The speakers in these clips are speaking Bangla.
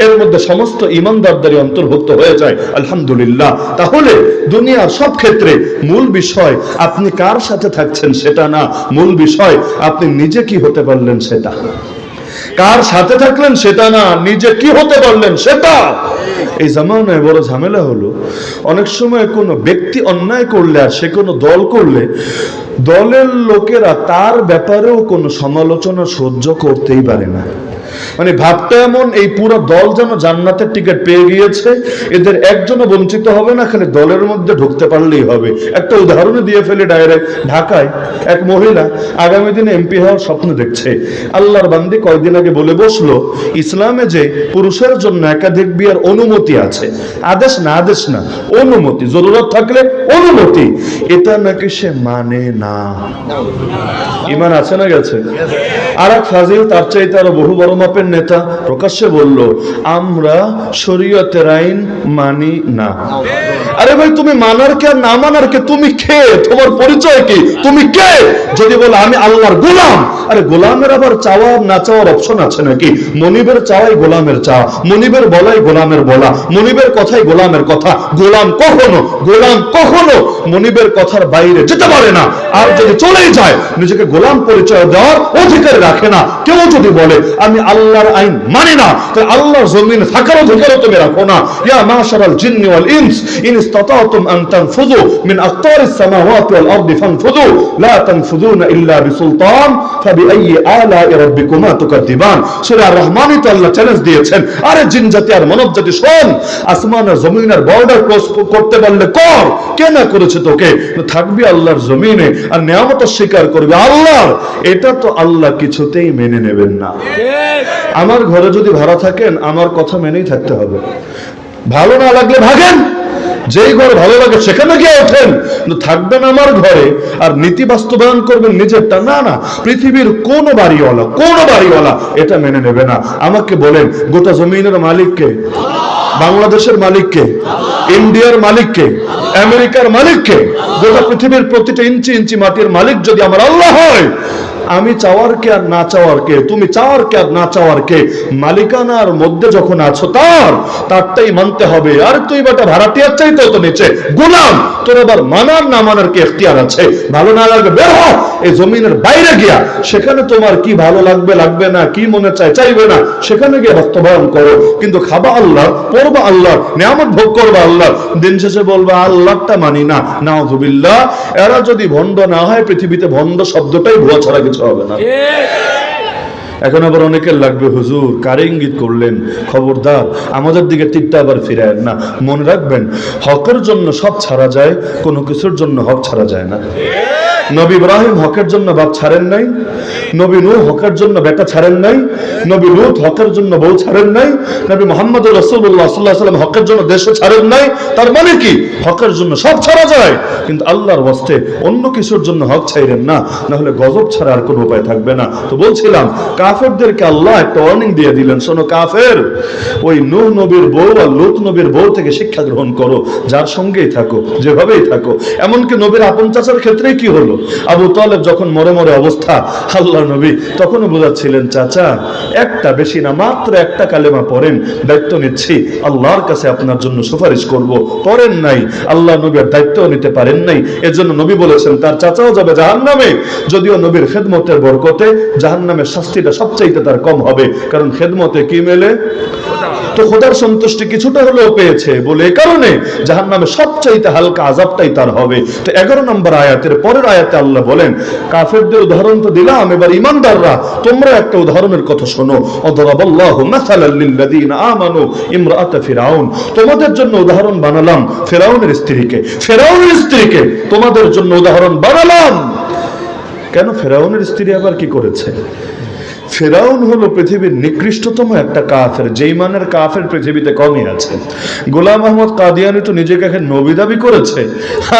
এর মধ্যে সমস্ত অন্তর্ভুক্ত হয়ে যায়। আলহামদুলিল্লাহ। তাহলে দুনিয়ার সব ক্ষেত্রে মূল বিষয়, আপনি কার সাথে থাকছেন সেটা না, মূল বিষয়, আপনি নিজে কি হতে পারলেন সেটা। কার সাথে থাকলেন সেটা না, নিজে কি হতে পারলেন সেটা? এই জামানায় বড় ঝামেলা হলো, অনেক সময় কোনো ব্যক্তি অন্যায় করলে আর সে কোনো দল করলে, দলের লোকেরা তার ব্যাপারেও কোনো সমালোচনা সহ্য করতেই পারে না। মানে ভাবটা এমন, এই পুরো দল যেন জান্নাতের টিকিট পেয়ে গিয়েছে, এদের একজনও বঞ্চিত হবে না, খালি দলের মধ্যে ঢুকতে পারলেই হবে। একটা উদাহরণ দিয়ে ফেলে ডাইরেক্ট ঢাকায় এক মহিলা আগামী দিনে এমপি হওয়ার স্বপ্ন দেখছে। আল্লাহর বান্দি কয়েকদিন আগে বলে বসল, ইসলামে যে পুরুষের জন্য একাধিক বিয়ের অনুমতি আছে, আদেশ না আদেশ না, অনুমতি, জরুরত থাকলে অনুমতি, এটা নাকি সে মানে না? ইমান আছে না গেছে? আর এক ফাজিল তার চাইতে আরও বহু বড় মাপের নেতা। প্রকাশ্যে বলল, আমরা শরীয়তের আইন মানি না। আরে ভাই, তুমি মানার কে আর না মানার কে? তুমি কে? তোমার পরিচয় কি? তুমি কে? যদি বলো, আমি আল্লাহর গোলাম। আরে গোলামের আবার চাওয়া না চাওয়ার অপশন আছে নাকি? মনিবের চাওয়াই গোলামের চাওয়া। মনিবের বলাই গোলামের বলা। মনিবের কথাই গোলামের কথা। গোলাম কখনো গোলাম কখনো মনিবের কথার বাইরে যেতে পারে না। আর যদি চলেই যায়, নিজেকে গোলাম পরিচয় দেওয়ার অধিকার রাখে না। কেউ যদি বলে, আমি আল্লাহর আইন মানি না। তাহলে আল্লাহর জমিনে থাকার অধিকারও তুমি রাখো না। ইয়া মাশারাল জিন্নি ওয়াল ইনস, ইন ইসতাতাতুম আন তানফুযু মিন আকতারিস সামাওয়াতি ওয়াল আরদি ফানফুযু, লা তানফুযুনা ইল্লা বিসুলতান, ফাবিআইয়ি আলা'i রাব্বিকুমা তুকাদ্দিবান। সূরা আর রহমানই তো আল্লাহ চ্যালেঞ্জ দিয়েছেন। আরে জিন জাতি আর মানব জাতি, শোন, আসমান আর জমিনের বর্ডার ক্রস করতে পারলে কর, কে না করেছে তোকে? থাকবি আল্লাহর জমিনে আর নিয়ামত স্বীকার করবে। আল্লাহ, এটা তো আল্লাহ কিছুতেই মেনে নেবেন না। আমার ঘরে যদি ভাড়া থাকেন, আমার কথা মেনেই থাকতে হবে। ভালো না লাগলে ভাগেন। যেই ঘর ভালো লাগে সেখানে গিয়ে ওঠেন। থাকবেন আমার ঘরে আর নীতি বাস্তবায়ন করবেন নিজেরটা, না না। পৃথিবীর কোন বাড়িওয়ালা কোন বাড়িওয়ালা এটা মেনে নেবে না। আমাকে বলেন, গোটা জমিনের মালিককে বাংলাদেশের মালিককে ইন্ডিয়ার মালিককে আমেরিকার মালিককে গোটা পৃথিবীর প্রতিটা ইঞ্চি ইঞ্চি মাটির মালিক যদি আমার আল্লাহ হয় আমি চাওয়ার কে আর না চাওয়ার কে? তুমি চাওয়ার কে আর না চাওয়ার কে? মালিকানার মধ্যে যখন আছো তার, তারটাই মানতে হবে। আর তুই বেটা ভাড়াটিয়ার চাইতে তো নিচে। গোলাম, তোর আবার মানার না মানার কি এখতিয়ার আছে? ভালো না লাগবে বের হ! এই জমিনের বাইরে গিয়া। সেখানে তোমার কি ভালো লাগবে লাগবে না, কি মনে চায়, চাইবে না, সেখানে গিয়ে বাস্তবায়ন করো। কিন্তু খাবা আল্লাহ পড়বা আল্লাহ নিয়ামত ভোগ করবা আল্লাহ দিন শেষে বলবা আল্লাহটা মানি না। নাউজুবিল্লাহ, এরা যদি ভণ্ড না হয়, পৃথিবীতে ভণ্ড শব্দটাই ভুয়া ছাড়া কিছু হবে না। এখন আবার অনেকের লাগবে, হুজুর কারে ইঙ্গিত করলেন, খবরদার, আমাদের দিকে তীরটা আবার ফিরায় না। মনে রাখবেন, হকের জন্য সব ছাড়া যায়, কোনো কিছুর জন্য হক ছাড়া যায় না। নবী ইব্রাহিম হকের জন্য বাপ ছাড়েন নাই, নবী নূহ হকের জন্য বেটা ছাড়েন নাই, নবী লুত হকের জন্য বউ ছাড়েন নাই, নবী মোহাম্মদ রসুল্লাহ সাল্লাহ সাল্লাম হকের জন্য দেশে ছাড়েন নাই, তার মানে কি? হকের জন্য সব ছাড়া যায়, কিন্তু আল্লাহর বস্তে অন্য কিছুর জন্য হক ছাইরেন না না হলে গজব ছাড়া আর কোনো উপায় থাকবে না। তো বলছিলাম, কাফেরদেরকে আল্লাহ একটা ওয়ার্নিং দিয়ে দিলেন, শোনো কাফের, ওই নূহ নবীর বউ আর লুত নবীর বউ থেকে শিক্ষা গ্রহণ করো, যার সঙ্গেই থাকো, যেভাবেই থাকো। এমনকি নবীর আপন চাচার ক্ষেত্রেই কি হলো? আবু তালেব যখন মরে মরে অবস্থা আল্লাহ নবী তখনও বোঝাচ্ছিলেন, চাচা, একটা বেশি না, মাত্র একটা কালেমা পড়েন, দায়িত্ব নিচ্ছি, আল্লাহর কাছে আপনার জন্য সুপারিশ করব। পড়েন নাই, আল্লাহ নবীর দায়িত্ব নিতে পারেন নাই। এজন্য নবী বলেছেন, তার চাচাও যাবে জাহান নামে যদিও নবীর খেদমতের বরকতে জাহান নামের শাস্তিটা সবচাইতে তার কম হবে, কারণ খেদমতে কি মেলে? তো খোদার সন্তুষ্টি কিছুটা হলেও পেয়েছে বলে এই কারণে জাহান নামে সবচাইতে হালকা আজাবটাই তার হবে। তো এগারো নম্বর আয়াতের পরের আয়াতে আল্লাহ বলেন, কাফেরদের উদাহরণ তো দিলাম, এবার ইমানদাররা, তোমরা একটা উদাহরণের কথা শোনো। তোমাদের জন্য উদাহরণ বানালাম ফেরাউনের স্ত্রীকে। ফেরাউনের স্ত্রীকে তোমাদের জন্য উদাহরণ বানালাম। কেন? ফেরাউনের স্ত্রী আবার কি করেছে? ফেরাউন হলো পৃথিবীর নিকৃষ্টতম একটা কাফের, যেই মানের কাফের পৃথিবীতে কমই আছে। গোলাম আহমদ কাদিয়ানি তো নিজেকে এখন নবী দাবি করেছে,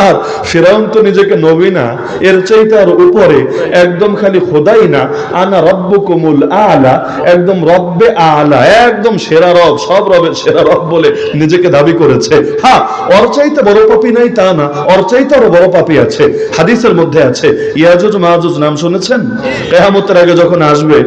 আর ফেরাউন তো নিজেকে নবী না, এর চাইতে আর উপরে একদম খালি খোদাই না, আনা রব্বু কুমুল আলা, একদম রব্বে আলা, একদম সেরা রব, সব রবের সেরা রব বলে নিজেকে দাবি করেছে। হ্যাঁ ওর চাইতে বড় পাপি নাই তা না, ওর চাইতে আরও বড় পাপি আছে। হাদিসের মধ্যে আছে ইয়াজুজ মাহাজুজ নাম শুনেছেন? কেহামতের আগে যখন আসবে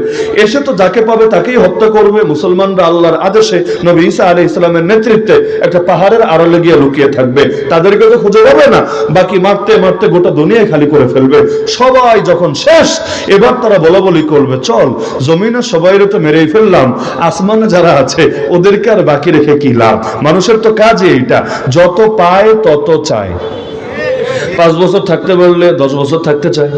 এসে তো যাকে পাবে তাকেই হত্যা করবে। মুসলমানরা আল্লাহর আদেশে নবী ঈসা আলী ইসলামের নেতৃত্বে একটা পাহাড়ের আড়ালে গিয়ে লুকিয়ে থাকবে। তাদেরকে তো খুঁজে পাবে না। বাকি মারতে মারতে গোটা দুনিয়ায় খালি করে ফেলবে। সবাই যখন শেষ, এবার তারা বলা বলি করবে, চল, জমিনে সবাই তো মেরেই ফেললাম। আসমানে যারা আছে, ওদেরকে আর বাকি রেখে কি লাভ? মানুষের তো কাজই এইটা। যত পায় তত চায়। পাঁচ বছর থাকতে পারলে দশ বছর থাকতে চায়,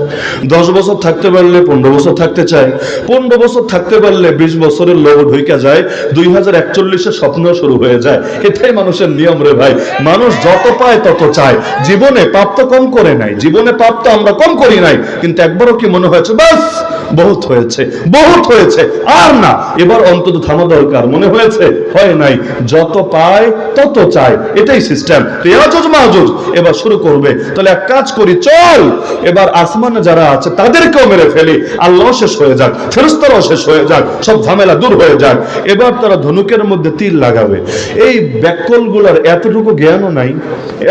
দশ বছর থাকতে পারলে পনেরো বছর থাকতে চায়, পনেরো বছর থাকতে পারলে বিশ বছরের লোভ ঢুকে যায়, দুই হাজার একচল্লিশের স্বপ্ন শুরু হয়ে যায়। এটাই মানুষের নিয়ম রে ভাই। মানুষ যত পায় তত চায়। জীবনে পাপ তো কম করে নাই, জীবনে পাপ তো আমরা কম করি নাই, কিন্তু একবারও কি মনে হয়েছে, বাস, বহুত হয়েছে বহুত হয়েছে, আর না, এবার অন্তত থামা দরকার, মনে হয়েছে, হয় নাই, যত পায় তত চায়, এটাই সিস্টেম এবার শুরু করবে। তাহলে এক কাজ করি, চল। এবার আসমানে যারা আছে, তাদেরকেও মেরে ফেলি। আল্লাহ শেষ হয়ে যাক ফেরস্তারাও শেষ হয়ে যাক, সব ঝামেলা দূর হয়ে যাক। এবার তারা ধনুকের মধ্যে তীর লাগাবে। এই ব্যাকলগুলার এতটুকু জ্ঞানও নাই,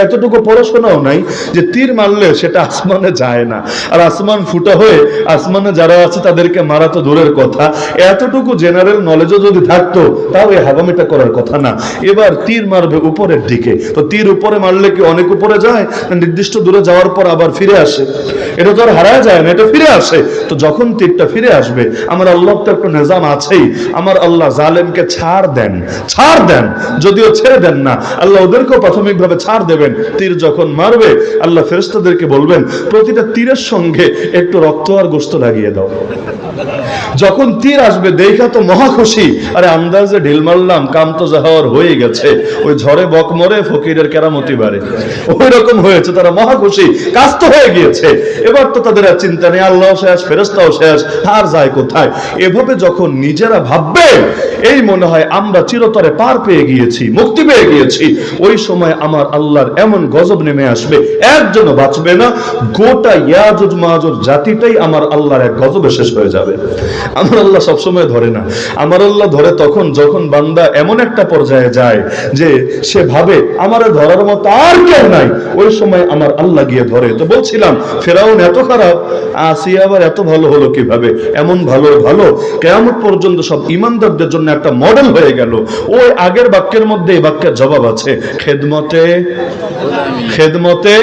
এতটুকু পড়াশোনাও নাই যে তীর মারলে সেটা আসমানে যায় না। আর আসমান ফুটা হয়ে আসমানে যারা আছে, তাদেরকে মারা তো দূরের কথা। এতটুকু জেনারেল নলেজও যদি থাকতো, তাও এই হাগামিটা করার কথা না। এবার তীর মারবে উপরের দিকে। তো তীর উপরে মারলে কি অনেক উপরে যায়? নির্দিষ্ট দূরে যাওয়ার পর আবার ফিরে আসে। এটা তো আর হারায় যায় না, এটা ফিরে আসে। তো যখন তীরটা ফিরে আসবে, আমার আল্লাহ তো একটা নিজাম আছেই। আমার আল্লাহ জালেমকে ছাড় দেন ছাড় দেন, যদিও ছেড়ে দেন না। আল্লাহ ওদেরকেও প্রাথমিকভাবে ছাড় দেবেন। তীর যখন মারবে, আল্লাহ ফেরেশতাদেরকে বলবেন, প্রতিটা তীরের সঙ্গে একটু রক্ত আর গোস্ত লাগিয়ে দাও। যখন তীর আসবে, দেখা তো মহা খুশি। আরে আন্দাজে ঢিল মারলাম, কাম তো যাহর হয়ে গেছে। ওই ঝড়ে বক মরে ফকিরের কেরামতি বাড়ে। ওই রকম হয়েছে, তারা মহা খুশি কাজ তো হয়ে গিয়েছে। এবার তো তাদের আর চিন্তা নেই, আল্লাহ শেষ ফেরস্তাও শেষ আর যায় কোথায়? এভাবে যখন নিজেরা ভাববে, এই মনে হয় আমরা চিরতরে পার পেয়ে গিয়েছি, মুক্তি পেয়ে গিয়েছি। ওই সময় আমার আল্লাহর এমন গজব নেমে আসবে, একজনও বাঁচবে না, গোটা ইয়াজুজ মাহুজ জাতিটাই আমার আল্লাহর এক গজবে শেষ হয়ে যাবে। আমার আল্লাহ সবসময় ধরে না। আমার আল্লাহ ধরে তখন যখন বান্দা এমন একটা পর্যায়ে যায় যে সে ভাবে, আমার ধরার মতো আর কেউ নাই। ওই সময় আমার আল্লাহ গিয়ে ধরে। তো বলছিলাম, ফেরাউন এত খারাপ, আসিয়া আবার এত ভালো হলো কীভাবে? এমন ভালো ভালো। কেয়ামত পর্যন্ত সব ইমানদারদের জন্য একটা মডেল হয়ে গেল। ওই আগের বাক্যের মধ্যে এই বাক্যের জবাব আছে, খেদমতে খেদমতে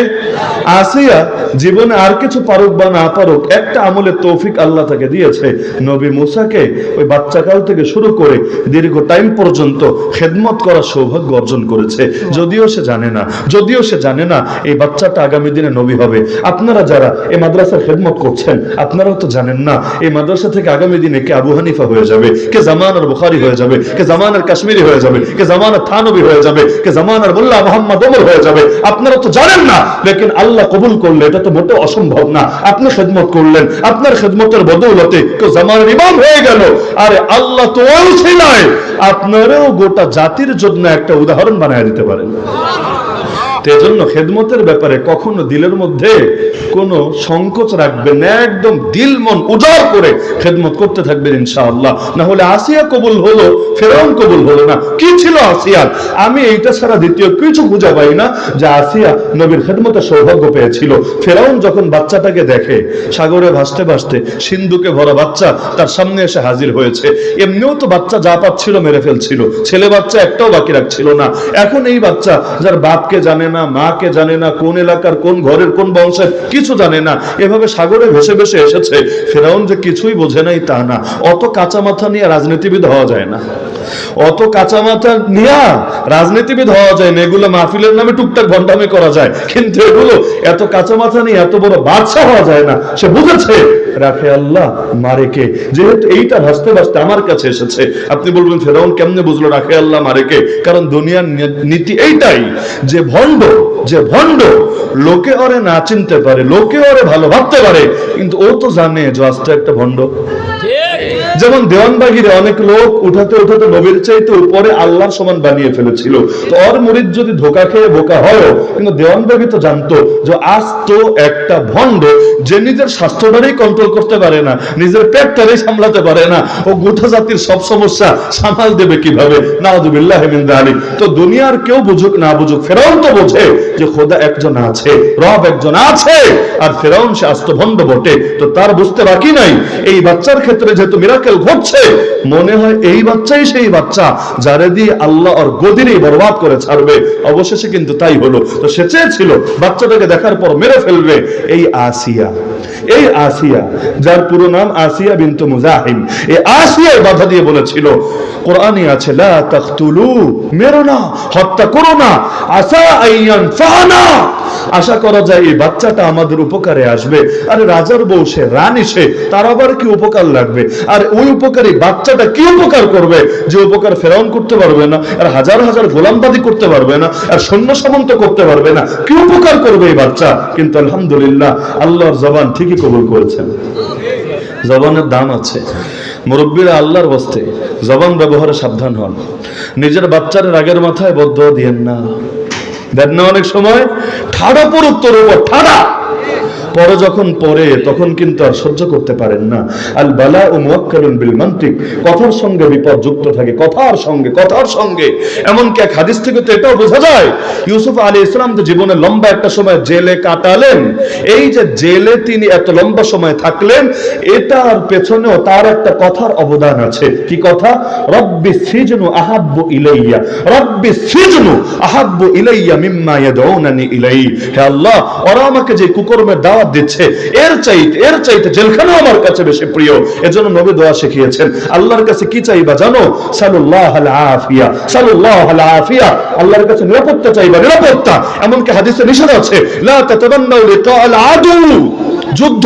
আসিয়া জীবনে আর কিছু পারুক বা না পারুক, একটা আমলের তৌফিক আল্লাহ তাকে দিয়েছে। নবী মুসাকে ওই বাচ্চাকাল থেকে শুরু করে দীর্ঘ টাইম পর্যন্ত খেদমত করার সৌভাগ্য অর্জন করেছে। যদিও সে জানে না, যদিও সে জানে না, এই বাচ্চাটা আগামী দিনে নবী হবে। আপনারা যারা এই মাদ্রাসার খেদমত করছেন, আপনারাও তো জানেন না, এই মাদ্রাসা থেকে আগামী দিনে কে আবু হানিফা হয়ে যাবে, কে জামানার বুখারি হয়ে যাবে, কে জামানার কাশ্মীরি হয়ে যাবে, কে জামানার থানবী হয়ে যাবে, কে জামানার মোল্লা মোহাম্মদ ওমর হয়ে যাবে, আপনারা তো জানেন না, লেকিন আল্লাহ কবুল করলে এটা তো মোটেও অসম্ভব না। আপনি খেদমত করলেন, আপনার খেদমতের বদৌলতে কেউ জামানের ইমাম হয়ে গেল। আরে আল্লাহ তো ছিলায় আপনারও গোটা জাতির জন্য একটা উদাহরণ বানায় দিতে পারেন। খেদমতের ব্যাপারে কখনো দিলের মধ্যে কোনো সংকোচ না, একদম দিল মন উজাড় করে খেদমত করতে থাকবেন ইনশাআল্লাহ। না হলে আসিয়া কবুল হলো কবুল হলো না। কি ছিল আসিয়ার? আমি এইটা ছাড়া দ্বিতীয় কিছু পাই না যে আসিয়া নবীর সৌভাগ্য পেয়েছিল। ফেরাউন যখন বাচ্চাটাকে দেখে, সাগরে ভাসতে ভাসতে সিন্ধুকে ভরা বাচ্চা তার সামনে এসে হাজির হয়েছে। এমনিও তো বাচ্চা যা পাচ্ছিল মেরে ফেলছিল, ছেলে বাচ্চা একটাও বাকি রাখছিল না। এখন এই বাচ্চা যার বাপকে জানে না, মাকে জানে না, কোন এলাকার কোন ঘরের কোন বংশের কিছু জানে না। এভাবে সাগরে ভেসে ভেসে এসেছে। ফেরাউন যে কিছুই বোঝে নাই, তা না। অত কাঁচা মাথা নিয়ে রাজনীতিবিদ হওয়া যায় না। অত কাঁচা মাথা নিয়ে রাজনীতিবিদ হওয়া যায় না। এগুলো মাহফিলের নামে টুকটাক ভণ্ডামি করা যায়। কিন্তু এগুলো এত কাঁচা মাথা নিয়ে এত বড় বাদশা হওয়া যায় না। সে বুঝেছে, রাখে আল্লাহ, মারে কে? যেহেতু এইটা ভাসতে ভাসতে আমার কাছে এসেছে। আপনি বলবেন, ফেরাউন কেমনে বুঝলো রাখে আল্লাহ, মারে কে? কারণ দুনিয়ার নীতি এইটাই যে ভণ্ড যে ভণ্ড, লোকে ওরে না চিনতে পারে, লোকে ওরে ভালো ভাবতে পারে, কিন্তু ও তো জানে যে একটা ভণ্ড। যেমন দেওয়ানবাগিরে অনেক লোক উঠাতে উঠাতে নবীর চাইতে উপরে আল্লাহর সমান বানিয়ে ফেলেছিল। তো ওর মুরিদ যদি ধোকা খেয়ে বোকা হয় কিন্তু দেওয়ানবাগি তো জানতো যে আজ তো একটা ভণ্ড যে নিজের স্বাস্থ্যটারই কন্ট্রোল করতে পারে না, নিজের পেটটারই সামলাতে পারে না। ও গোটা জাতির সব সমস্যা সামাল দেবে কীভাবে? নাউজুবিল্লাহ মিন যালিক তো দুনিয়ার কেউ বুঝুক না বুঝুক, ফেরাউন তো বোঝে যে খোদা একজন আছে, রব একজন আছে, আর ফেরাউন সে আস্ত ভণ্ড বটে। তো তার বুঝতে বাকি নাই। এই বাচ্চার ক্ষেত্রে যেহেতু মিরাকেল ঘটছে। মনে হয় এই বাচ্চাই সেই বাচ্চা যারে দিয়ে আল্লাহ আর গদিরই বরবাদ করে ছাড়বে। অবশেষে কিন্তু তাই হলো। তো সে চেয়েছিল বাচ্চাটাকে দেখার পর মেরে ফেলবে। এই আসিয়া এই আসিয়া, যার পুরো নাম আসিয়া বিন্তু মুজাহিম এই আসিয়া বাধা দিয়ে বলেছিল, কোরআনই আছে, লা মেরো না, হত্যা করো না, আসা আইয়ান ফানা আশা করা যায় এই বাচ্চাটা আমাদের উপকারে আসবে। আরে রাজার বউ, সে রানী, সে, তার আবার কি উপকার লাগবে? আর ওই উপকারী বাচ্চাটা কি উপকার করবে? যে উপকার ফেরাউন করতে পারবে না, আর হাজার হাজার গোলামবাদী করতে পারবে না, আর সৈন্য সামন্ত করতে পারবে না, কি উপকার করবে এই বাচ্চা? কিন্তু আলহামদুলিল্লাহ, আল্লাহর জবান ঠিকই কবুল করেছেন। জবানের দাম আছে। মুরব্বীরা আল্লাহর বস্তে জবান ব্যবহারে সাবধান হন। নিজের বাচ্চার রাগের মাথায় বদ্ধ দিয়েন না। দেন না অনেক সময়, ঠাড়া পুরুত্বর উপর, ঠাড়া! পরে যখন পরে তখন কিন্তু আর সহ্য করতে পারেন না। আল বালা ও মুয়াক্কালুন বিল মান্তিক। কথার সঙ্গে বিপদ যুক্ত থাকে, কথার সঙ্গে কথার সঙ্গে। এমনকি এক হাদিস থেকে তো এটাও বোঝা যায়, ইউসুফ আলী ইসলাম তো জীবনে লম্বা একটা সময় জেলে কাটালেন, এই যে জেলে তিনি এত লম্বা সময় থাকলেন, এটার পেছনেও তার একটা কথার অবদান আছে। কি কথা? রব্বি সিজনু আহাব্বু ইলাইয়া। রব্বি সিজনু আহাব্বু ইলাইয়া মিম্মা ইয়াদউনানি ইলাই হে আল্লাহ, ওরা আমাকে যে কুকর্মের দাওয়াত দিচ্ছে। এর চাইতে এর চাইতে জেলখানা আমার কাছে বেশি প্রিয়। এজন্য নবী দোয়া শিখিয়েছেন, আল্লাহর কাছে কি চাইবা জানো? সাল্লাল্লাহু আল আফিয়া। সাল্লাল্লাহু আল আফিয়া। আল্লাহর কাছে নিরাপত্তা চাইবা, নিরাপত্তা। এমনকি হাদিসে নিষেধ আছে, লা তাতাবান্নাউ লিকা আল আদু। যুদ্ধ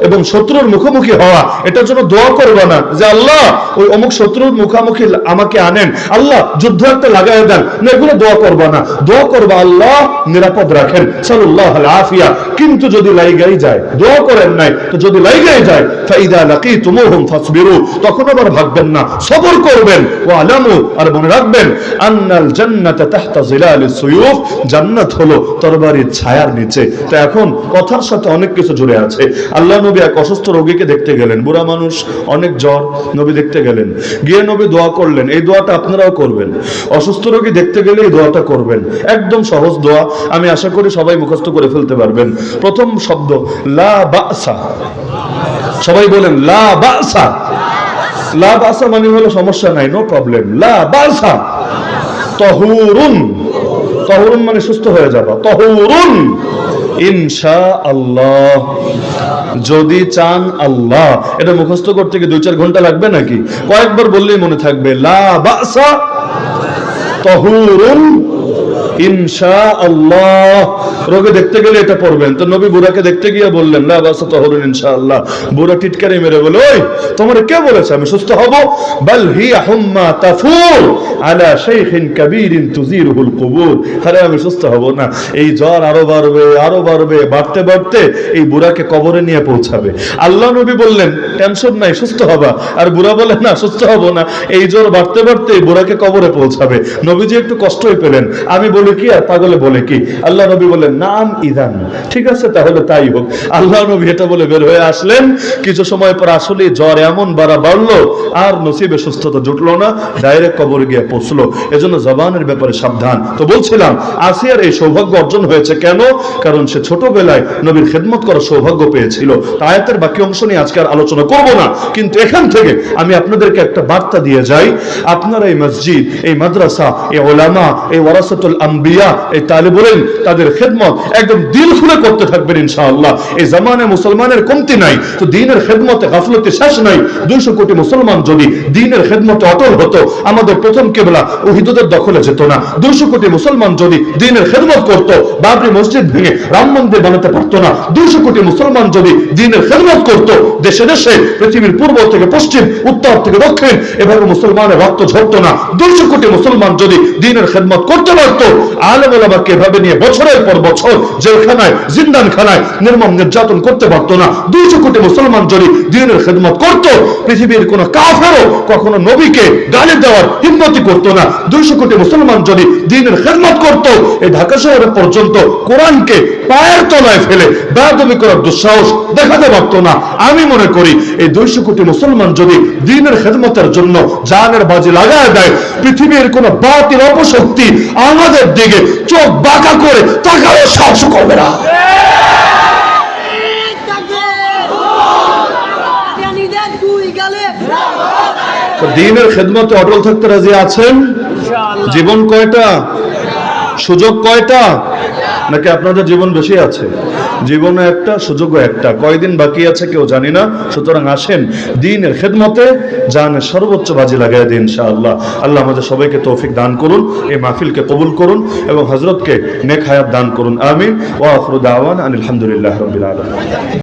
এবং শত্রুর মুখোমুখি হওয়া, এটার জন্য দোয়া করবে না যে আল্লাহ, ওই অমুক শত্রুর মুখোমুখি আমাকে আনেন। আল্লাহ, যুদ্ধ একটা লাগাই দেন। না, এগুলো দোয়া করবে না। দোয়া করবে আল্লাহ, নিরাপদ রাখেন। সাল্লাহ আফিয়া। কিন্তু যদি লাইগাই যায়, দোয়া করেন নাই, তো যদি লাইগাই যায়, ফাইদা লাকি তুমুহুম ফাসবিরু। তখন আবার ভাববেন না। সবর করবেন। ও আলামু আর মনে রাখবেন, আন্নাল জান্নাতা তাহতা জিলালিস সুয়ুফ। জান্নাত হলো তরবারির ছায়ার নিচে। তো এখন কথার সাথে অনেক কিছু জুড়ে আছে। আল্লাহ নবী এক অসুস্থ রোগীকে দেখতে গেলেন। বুড়া মানুষ, অনেক জ্বর, নবী দেখতে গেলেন। গিয়ে নবী দোয়া করলেন। এই দোয়াটা আপনারাও করবেন। অসুস্থ রোগী দেখতে গেলে এই দোয়াটা করবেন। একদম সহজ দোয়া। আমি আশা করি সবাই মুখস্থ করে ফেলতে পারবেন। প্রথম শব্দ, লা বাসা। সবাই বলেন, লা বাসা। লা বাসা মানে হলো সমস্যা নাই নো প্রবলেম লা বাসা। তহুরুন। তহুরুন মানে সুস্থ হয়ে যাবা। তহুরুন। ইনশা আল্লাহ যদি চান আল্লাহ, এটা মুখস্থ করতে কি দুই চার ঘণ্টা লাগবে নাকি? কয়েকবার বললেই মনে থাকবে, লা বাসা তহুরুন রোগে দেখতে গেলে এটা পড়বেন। তো নবী বুড়াকে দেখতে গিয়ে বললেন ইনশা আল্লাহ বুড়া টিটকারি মেরে বলে, ওই, তোমার কে বলেছে আমি সুস্থ আমি বুড়াকে কবরে নিয়ে পৌঁছাবে। আল্লাহ নবী বললেন, টেনশন নাই, সুস্থ হবা। আর বুড়া না, সুস্থ হব না। এই জ্বর বাড়তে বাড়তে কবরে পৌঁছাবে। নবীজি একটু কষ্টই পেলেন। আমি বলি কি আর পাগলে বলে কি? আল্লাহ নবী বললেন, নাম ইদান। ঠিক আছে, তাহলে তাই হোক। আল্লাহ নবী এটা বলে বের হয়ে আসলেন। কিছু সময় পর আসলে জ্বর এমন বাড়া বাড়লো, আর নসিবে সুস্থতা জুটলো না, ডাইরেক্ট কবরে গিয়ে পৌঁছলো। এজন্য জবানের ব্যাপারে সাবধান। তো বলছিলাম, আসিয়ার এই সৌভাগ্য অর্জন হয়েছে কেন? কারণ সে ছোটবেলায় নবীর খেদমত করার সৌভাগ্য পেয়েছিল। আয়াতের বাকি অংশ নিয়ে আজকে আর আলোচনা করব না। কিন্তু এখান থেকে আমি আপনাদেরকে একটা বার্তা দিয়ে যাই। আপনারা এই মসজিদ, এই মাদ্রাসা, এই ওলামা, এই ওয়ারাসাতুল আম্বিয়া, এই তালিবুলেন তাদের খেদমত একদম দিল খুলে করতে থাকবেন ইনশাআল্লাহ। এই জামানে মুসলমানের কমতি নাই, তো দিনের খেদমতে গাফলতে শেষ নাই। দুইশো কোটি মুসলমান যদি দিনের খেদমতে অটল হতো, আমাদের প্রথম কেবলা দখলে যেত না। দুইশো কোটি মুসলমান যদি দিনের খেদমত করত, বাবরি মসজিদ ভেঙে রাম মন্দির বানাতে পারতো না। দুইশো কোটি মুসলমান যদি দিনের খেদমত করত, দেশে দেশে, পৃথিবীর পূর্ব থেকে পশ্চিম, উত্তর থেকে দক্ষিণ, এভাবে মুসলমানের রক্ত ঝরতো না। দুইশো কোটি মুসলমান যদি দিনের খেদমত করতে পারতো নির্যাতন করতে পারতো না। দুইশো কোটি মুসলমান যদি দিনের খেদমত করত, পৃথিবীর কোন কাফেরও কখনো নবীকে গালি দেওয়ার হিম্মতি করতো না। দুইশো কোটি মুসলমান যদি দিনের খেদমত করত, এই ঢাকা শহরে পর্যন্ত কোরআনকে পায়ের তলায় ফেলে বেয়াদবি করার দুঃসাহস দেখাতে পারতো না। আমি মনে করি, এই দুইশো কোটি মুসলমান যদি দিনের খেদমতের জন্য জানের বাজি লাগায় দেয়, পৃথিবীর কোন বাতিল অপশক্তি আমাদের দিকে চোখ বাঁকা করে তাকাও সাহস করবে না। দিনের খেদমতে অটল থাকতে রাজি আছেন? জীবন কয়টা? সুযোগ কয়টা? নাকি আপনাদের জীবন বেশি আছে? জীবনে একটা সুযোগ একটা। কয়দিন বাকি আছে কেউ জানি না। সুতরাং আসেন, দিনের খেদমতে জানের সর্বোচ্চ বাজি লাগাই দিন, ইনশাআল্লাহ। আল্লাহ আমাদের সবাইকে তৌফিক দান করুন, এই মাহফিলকে কবুল করুন এবং হজরতকে নেক হায়াত দান করুন। আমিন। ওয়া আখরু দাওয়ান আলহামদুলিল্লাহ রবিল আলম